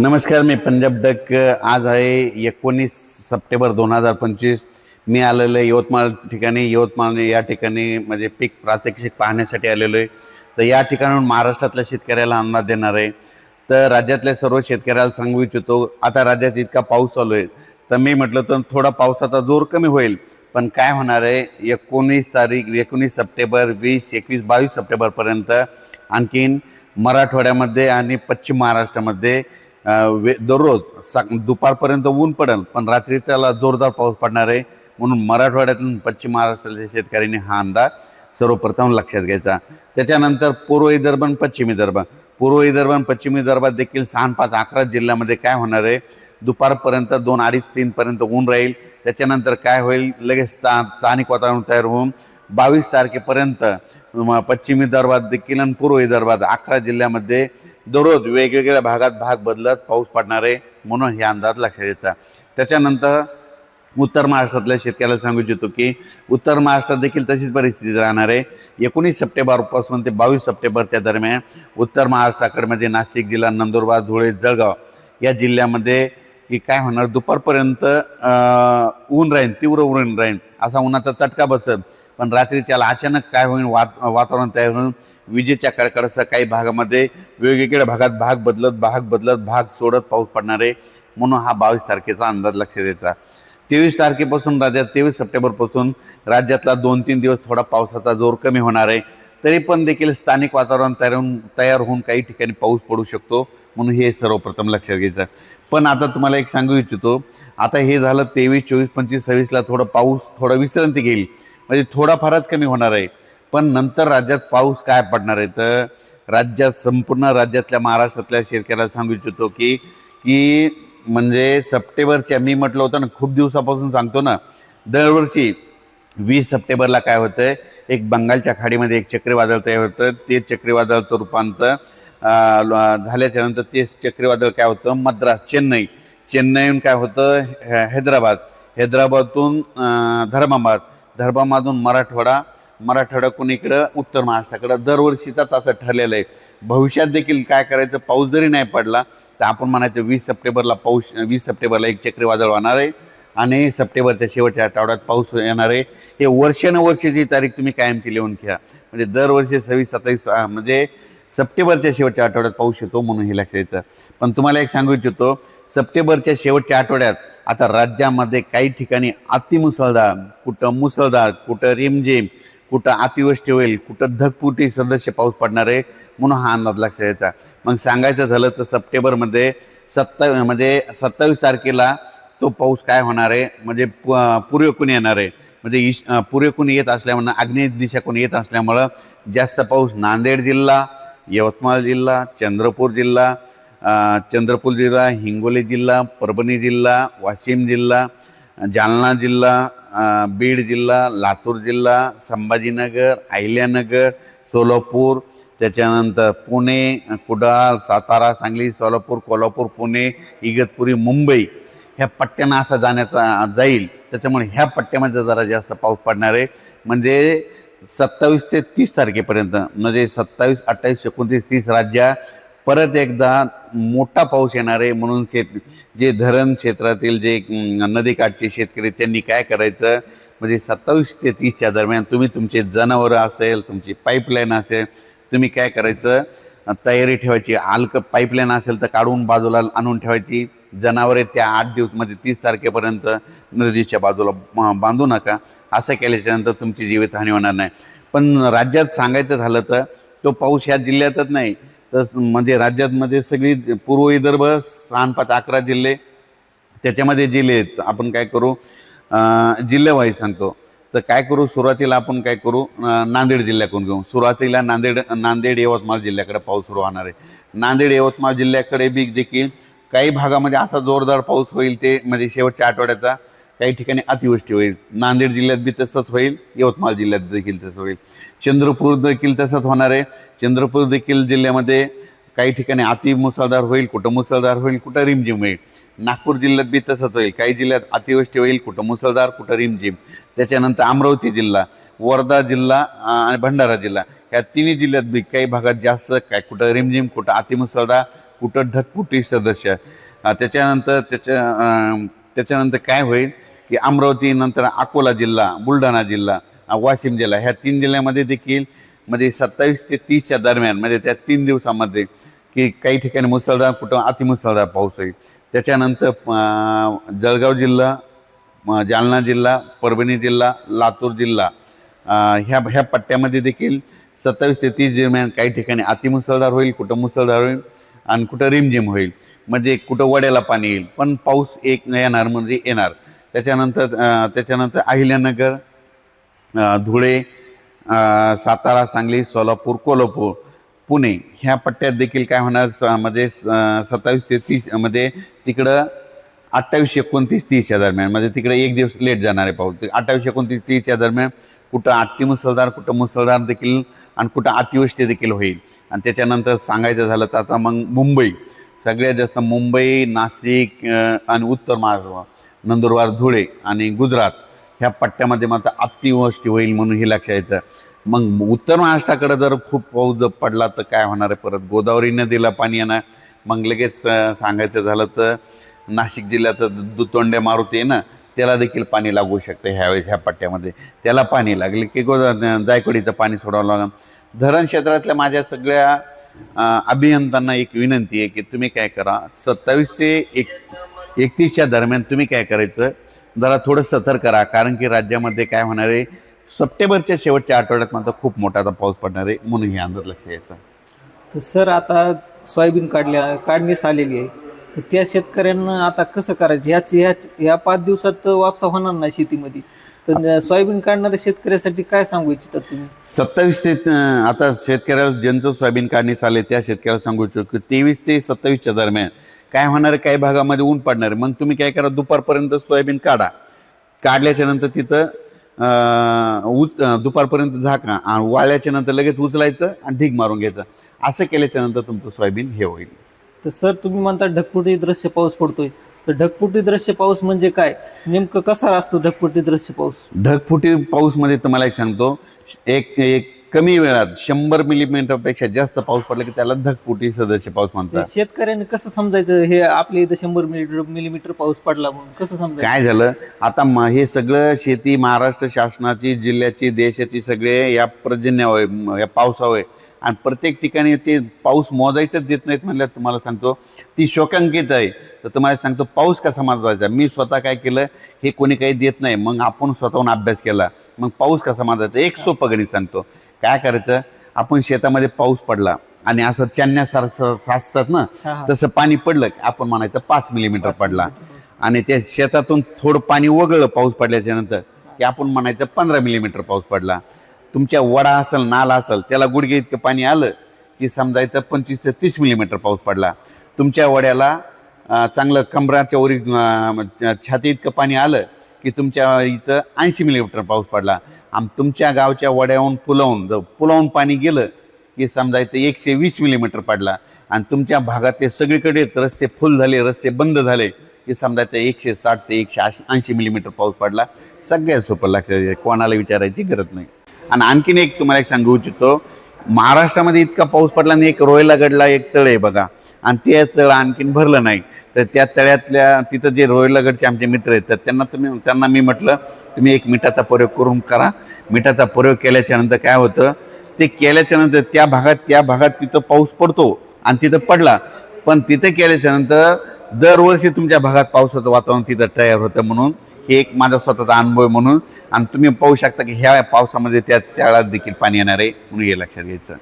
नमस्कार मी पंजाब डक आज आहे एकोणीस सप्टेंबर दोन हजार पंचवीस. मी आलेलो आहे यवतमाळ ठिकाणी. यवतमाळ या ठिकाणी म्हणजे पीक प्रात्यक्षिक पाहण्यासाठी आलेलो आहे. तर या ठिकाणाहून महाराष्ट्रातल्या शेतकऱ्याला अंदाज देणार आहे. तर राज्यातल्या सर्व शेतकऱ्याला सांगू इच्छितो आता राज्यात इतका पाऊस चालू आहे. तर मी म्हटलं तर थोडा पावसाचा जोर कमी होईल. पण काय होणार आहे? एकोणीस तारीख एकोणीस सप्टेंबर वीस एकवीस बावीस सप्टेंबरपर्यंत आणखीन मराठवाड्यामध्ये आणि पश्चिम महाराष्ट्रामध्ये वे दररोज सा दुपारपर्यंत ऊन पडेल पण रात्री त्याला जोरदार पाऊस पडणार आहे म्हणून मराठवाड्यातून पश्चिम महाराष्ट्रातल्या शेतकऱ्यांनी हा अंदाज सर्वप्रथम लक्षात घ्यायचा. त्याच्यानंतर पूर्व विदर्भ पश्चिम विदर्भ पूर्व विदर्भ पश्चिम विदर्भात देखील सहा पाच अकरा जिल्ह्यामध्ये काय होणार आहे? दुपारपर्यंत दोन अडीच तीनपर्यंत ऊन राहील. त्याच्यानंतर काय होईल? लगेच स्था स्थानिक वातावरण तयार होऊन बावीस तारखेपर्यंत पश्चिम विदर्भात देखील आणि पूर्व विदर्भात अकरा जिल्ह्यामध्ये दररोज वेगवेगळ्या भागात भाग बदलत पाऊस पडणार आहे म्हणून हे अंदाज लक्षात येतात त्याच्यानंतर उत्तर महाराष्ट्रातल्या शेतकऱ्याला सांगू इच्छितो की उत्तर महाराष्ट्रात देखील तशीच परिस्थिती राहणार आहे. एकोणीस सप्टेंबरपासून ते बावीस सप्टेंबरच्या दरम्यान उत्तर महाराष्ट्राकडे म्हणजे नाशिक जिल्हा नंदुरबार धुळे जळगाव या जिल्ह्यामध्ये की काय होणार? दुपारपर्यंत ऊन राहील तीव्र ऊन राहील असा उन्हाचा चटका बसत पण रात्री त्याला अचानक काय होईल? वात वातावरण तयार होऊन विजेच्या कडकडासह काही भागामध्ये वेगवेगळ्या भागात भाग बदलत भाग बदलत भाग सोडत पाऊस पडणार आहे म्हणून हा बावीस तारखेचा अंदाज लक्षात द्यायचा तेवीस तारखेपासून राज्यात तेवीस सप्टेंबरपासून राज्यातला दोन तीन दिवस थोडा पावसाचा जोर कमी होणार आहे. तरी पण देखील स्थानिक वातावरण तयार होऊन तयार होऊन काही ठिकाणी पाऊस पडू शकतो म्हणून हे सर्वप्रथम लक्षात घ्यायचं. पण आता तुम्हाला एक सांगू इच्छितो आता हे झालं तेवीस चोवीस पंचवीस सव्वीसला थोडं पाऊस थोडा विश्रांती घेईल. म्हणजे थोडाफारच कमी होणार आहे. पण नंतर राज्यात पाऊस काय पडणार आहे? तर राज्यात संपूर्ण राज्यातल्या महाराष्ट्रातल्या शेतकऱ्याला सांगू इच्छितो की की म्हणजे सप्टेंबरच्या मी म्हटलं होतं ना खूप दिवसापासून सांगतो ना दरवर्षी वीस सप्टेंबरला काय होतं एक बंगालच्या खाडीमध्ये एक चक्रीवादळ तयार होतं ते चक्रीवादळाचं रूपांतर ल- झाल्याच्यानंतर ते चक्रीवादळ काय होतं? मद्रास चेन्नई. चेन्नईहून काय होतं? हैदराबाद. हैदराबादतून धर्माबाद. धर्माबादून मराठवाडा मराठवाड्याकडून इकडं उत्तर महाराष्ट्राकडं दरवर्षीचाच असं ठरलेलं आहे. भविष्यात देखील काय करायचं पाऊस जरी नाही पडला तर आपण म्हणायचं वीस सप्टेंबरला पाऊस वीस सप्टेंबरला एक चक्रीवादळ होणार आहे आणि सप्टेंबरच्या शेवटच्या आठवड्यात पाऊस येणार आहे. हे वर्षानुवर्षाची तारीख तुम्ही कायमची लिहून घ्या. म्हणजे दरवर्षी सव्वीस सत्तावीस म्हणजे सप्टेंबरच्या शेवटच्या आठवड्यात पाऊस येतो म्हणून हे लक्षात येतं. पण तुम्हाला एक सांगू इच्छितो सप्टेंबरच्या शेवटच्या आठवड्यात आता राज्यामध्ये काही ठिकाणी अतिमुसळधार कुठं मुसळधार कुठं रिमझिम कुठं अतिवृष्टी होईल कुठं धगपुटी सदस्य पाऊस पडणार आहे म्हणून हा अंदाज लक्षात यायचा. मग सांगायचं झालं तर सप्टेंबरमध्ये सत्ता म्हणजे सत्तावीस तारखेला तो पाऊस काय होणार आहे? म्हणजे प- येणार आहे. म्हणजे ईश अं, येत असल्यामुळं आग्नेय दिशाकून येत असल्यामुळं जास्त पाऊस नांदेड जिल्हा यवतमाळ जिल्हा चंद्रपूर जिल्हा चंद्रपूर जिल्हा हिंगोली जिल्हा परभणी जिल्हा वाशिम जिल्हा जालना जिल्हा बीड जिल्हा लातूर जिल्हा संभाजीनगर अहिल्यानगर सोलापूर त्याच्यानंतर पुणे कुडाळ सातारा सांगली सोलापूर कोल्हापूर पुणे इगतपुरी मुंबई ह्या पट्ट्यांना असा जाण्याचा जाईल. त्याच्यामुळे ह्या पट्ट्यामध्ये जरा जास्त पाऊस पडणार आहे. म्हणजे सत्तावीस ते तीस तारखेपर्यंत म्हणजे सत्तावीस अठ्ठावीस एकोणतीस तीस राज्या परत एकदा मोठा पाऊस येणार आहे म्हणून शेत जे धरण क्षेत्रातील जे नदीकाठचे शेतकरी त्यांनी काय करायचं? म्हणजे सत्तावीस ते तीसच्या दरम्यान तुम्ही तुमचे जनावरं असेल तुमची पाईपलाईन असेल तुम्ही काय करायचं? तयारी ठेवायची. आलक पाईपलाईन असेल तर काढून बाजूला आणून ठेवायची. जनावरे त्या आठ दिवस म्हणजे तीस तारखेपर्यंत नदीच्या बाजूला बांधू नका. असं केल्याच्यानंतर तुमची जीवितहानी होणार नाही. पण राज्यात सांगायचं झालं तर तो पाऊस ह्या जिल्ह्यातच नाही. तर म्हणजे राज्यातमध्ये सगळी पूर्व विदर्भ सहा पाच अकरा जिल्हे त्याच्यामध्ये जिल्हे आहेत. आपण काय करू? अं, सांगतो. तर काय करू? सुरुवातीला आपण काय करू? नांदेड जिल्ह्याकडून घेऊ. सुरुवातीला नांदेड नांदेड यवतमाळ जिल्ह्याकडे पाऊस सुरू होणार आहे. नांदेड यवतमाळ जिल्ह्याकडे बी देखील काही भागामध्ये असा जोरदार पाऊस होईल ते म्हणजे शेवटच्या आठवड्याचा. काही ठिकाणी अतिवृष्टी होईल. नांदेड जिल्ह्यात बी तसंच होईल. यवतमाळ जिल्ह्यात देखील तसं होईल. चंद्रपूर देखील तसंच होणार आहे. चंद्रपूर देखील जिल्ह्यामध्ये काही ठिकाणी अति मुसळधार होईल कुठं मुसळधार होईल कुठं रिमझिम होईल. नागपूर जिल्ह्यात बी तसंच होईल. काही जिल्ह्यात अतिवृष्टी होईल कुठं मुसळधार कुठं रिमझिम. त्याच्यानंतर अमरावती जिल्हा वर्धा जिल्हा आणि भंडारा जिल्हा. या तिन्ही जिल्ह्यात बी काही भागात जास्त काय कुठं रिमझिम कुठं अतिमुसळधार कुठं ढकपुटी सदस्य. त्याच्यानंतर त्याच्या त्याच्यानंतर काय होईल? की अमरावती नंतर अकोला जिल्हा बुलढाणा जिल्हा वाशिम जिल्हा ह्या तीन जिल्ह्यामध्ये देखील म्हणजे सत्तावीस ते तीसच्या दरम्यान म्हणजे त्या तीन दिवसामध्ये की काही ठिकाणी मुसळधार कुठं अतिमुसळधार पाऊस होईल. त्याच्यानंतर जळगाव जिल्हा जालना जिल्हा परभणी जिल्हा लातूर जिल्हा ह्या ह्या पट्ट्यामध्ये देखील सत्तावीस ते तीस दरम्यान काही ठिकाणी अतिमुसळधार होईल कुठं मुसळधार होईल आणि कुठं रिमझिम होईल. म्हणजे कुठं वड्याला पाणी येईल पण पाऊस एक येणार म्हणजे येणार. त्याच्यानंतर त्याच्यानंतर अहिल्यानगर धुळे सातारा सांगली सोलापूर कोल्हापूर पुणे ह्या पट्ट्यात देखील काय होणार? स- म्हणजे सत्तावीस ते तीसमध्ये तिकडं अठ्ठावीस एकोणतीस तीसच्या दरम्यान म्हणजे तिकडे एक दिवस लेट जाणार आहे पाऊस. ते अठ्ठावीस एकोणतीस तीसच्या दरम्यान कुठं अति मुसळधार कुठं मुसळधार देखील आणि कुठं अतिवृष्टी देखील होईल. आणि त्याच्यानंतर सांगायचं झालं तर आता मग मुंबई सगळ्यात जास्त मुंबई नाशिक आणि उत्तर महाराष्ट्र. नंदुरबार धुळे आणि गुजरात ह्या पट्ट्यामध्ये मात्र अतिवृष्टी होईल म्हणून हे लक्षात येतं. मग उत्तर महाराष्ट्राकडे जर खूप पाऊस जर पडला तर काय होणार आहे परत? गोदावरी नदीला पाणी येणार. मग लगेच सांगायचं झालं तर नाशिक जिल्ह्याचं दुतोंड्या मारुती आहे ना त्याला देखील पाणी लागू शकतं ह्यावेळेस ह्या पट्ट्यामध्ये. त्याला पाणी लागले. की गोदा जायकवाडीचं पाणी सोडावं लागलं. धरण क्षेत्रातल्या माझ्या सगळ्या अभियंत्यांना एक विनंती आहे की तुम्ही काय करा? सत्तावीस ते एक एकतीसच्या दरम्यान तुम्ही काय करायचं? जरा थोडं सतर्क करा कारण की राज्यामध्ये काय होणार आहे? सप्टेंबरच्या शेवटच्या आठवड्यात मात्र खूप मोठा आता पाऊस पडणार आहे म्हणून हे अंदाज लक्ष यायचं तर सर आता सोयाबीन काढल्या काढणीस आलेली आहे. तर त्या शेतकऱ्यांना आता कसं करायचं? ह्याच ह्या ह्या पाच दिवसात वापसा होणार नाही शेतीमध्ये. तर सोयाबीन काढणाऱ्या शेतकऱ्यासाठी काय सांगू इच्छितात तुम्ही? सत्तावीस ते आता शेतकऱ्याला ज्यांचं सोयाबीन काढणीस आले त्या शेतकऱ्याला सांगू इच्छितो की तेवीस ते सत्तावीसच्या दरम्यान काय होणार आहे काही भागामध्ये ऊन पडणार? आहे मग तुम्ही काय करा दुपारपर्यंत सोयाबीन काढा. काढल्याच्या नंतर तिथं उच दुपारपर्यंत झाका आणि वाळल्याच्या नंतर लगेच उचलायचं आणि ढीग मारून घ्यायचं. असं केल्याच्यानंतर तुमचं सोयाबीन हे होईल. तर सर तुम्ही म्हणता ढगफुटी दृश्य पाऊस पडतोय. तर ढगफुटी दृश्य पाऊस म्हणजे काय? नेमकं कसा असतो ढगफुटी दृश्य पाऊस? ढगफुटी पाऊसमध्ये तुम्हाला एक सांगतो. एक एक कमी वेळात शंभर मिलीमीटरपेक्षा जास्त पाऊस पडला की त्याला ढगफुटी सदस्य पाऊस म्हणतात. शेतकऱ्यांनी कसं समजायचं? हे आपल्या इथं शंभर मिलीमीटर मिलीमीटर पाऊस पडला म्हणून कसं समजायचं? काय झालं? आता म- हे सगळं शेती महाराष्ट्र शासनाची जिल्ह्याची देशाची सगळे या पर्जन्यावर म- या पावसावर. आणि प्रत्येक ठिकाणी ते पाऊस मोजायचंच देत नाहीत म्हणल्यावर तुम्हाला सांगतो ती शोकांकित आहे. तर तुम्हाला सांगतो पाऊस कसा मोजायचा मी स्वतः काय केलं हे कोणी काही देत नाही. मग आपण स्वतःहून अभ्यास केला. मग पाऊस कसा मोजायचा एक सोपं गणित सांगतो. काय करायचं? आपण शेतामध्ये पाऊस पडला आणि असं चांदण्यासारखं साचतात ना. तसं पाणी पडलं की आपण म्हणायचं पाच मिलीमीटर पडला. आणि त्या शेतातून थोडं पाणी वगळलं पाऊस पडल्याच्या नंतर की आपण म्हणायचं पंधरा मिलीमीटर पाऊस पडला. तुमच्या वडा असेल नाला असेल त्याला गुडघे इतकं पाणी आलं की समजायचं पंचवीस ते तीस मिलीमीटर पाऊस पडला. तुमच्या वड्याला चांगलं कमराच्या वरी छाती इतकं पाणी आलं की तुमच्या इथं ऐंशी मिलीमीटर पाऊस पडला. आम तुमच्या गावच्या वड्याहून पुलावून जर पुलावून पाणी गेलं की समजा इथं एकशे वीस मिलीमीटर पडला आणि तुमच्या भागात ते सगळीकडे रस्ते फुल झाले रस्ते बंद झाले की समजा समजायचं एकशे साठ ते एकशे ऐंशी मिलीमीटर पाऊस पडला सगळ्यात सोपं लक्षात कोणाला विचारायची गरज नाही. आणि आणखीन एक तुम्हाला एक सांगू इच्छितो महाराष्ट्रामध्ये इतका पाऊस पडला आणि एक रोयलागडला एक तळ आहे बघा आणि ते तळ आणखीन भरलं नाही. तर त्या तळ्यातल्या तिथं जे रोयलागडचे आमचे मित्र आहेत तर त्यांना तुम्ही त्यांना मी म्हटलं तुम्ही एक मिठाचा प्रयोग करून करा. मिठाचा प्रयोग केल्याच्यानंतर काय होतं ते केल्याच्यानंतर त्या भागात त्या भागात तिथं पाऊस पडतो आणि तिथं पडला. पण तिथं केल्याच्यानंतर दरवर्षी तुमच्या भागात पावसाचं वातावरण तिथं तयार होतं म्हणून हे एक माझा स्वतःचा अनुभव आहे म्हणून. आणि तुम्ही पाहू शकता की ह्या पावसामध्ये त्या त्याळात देखील पाणी येणार आहे म्हणून हे लक्षात घ्यायचं.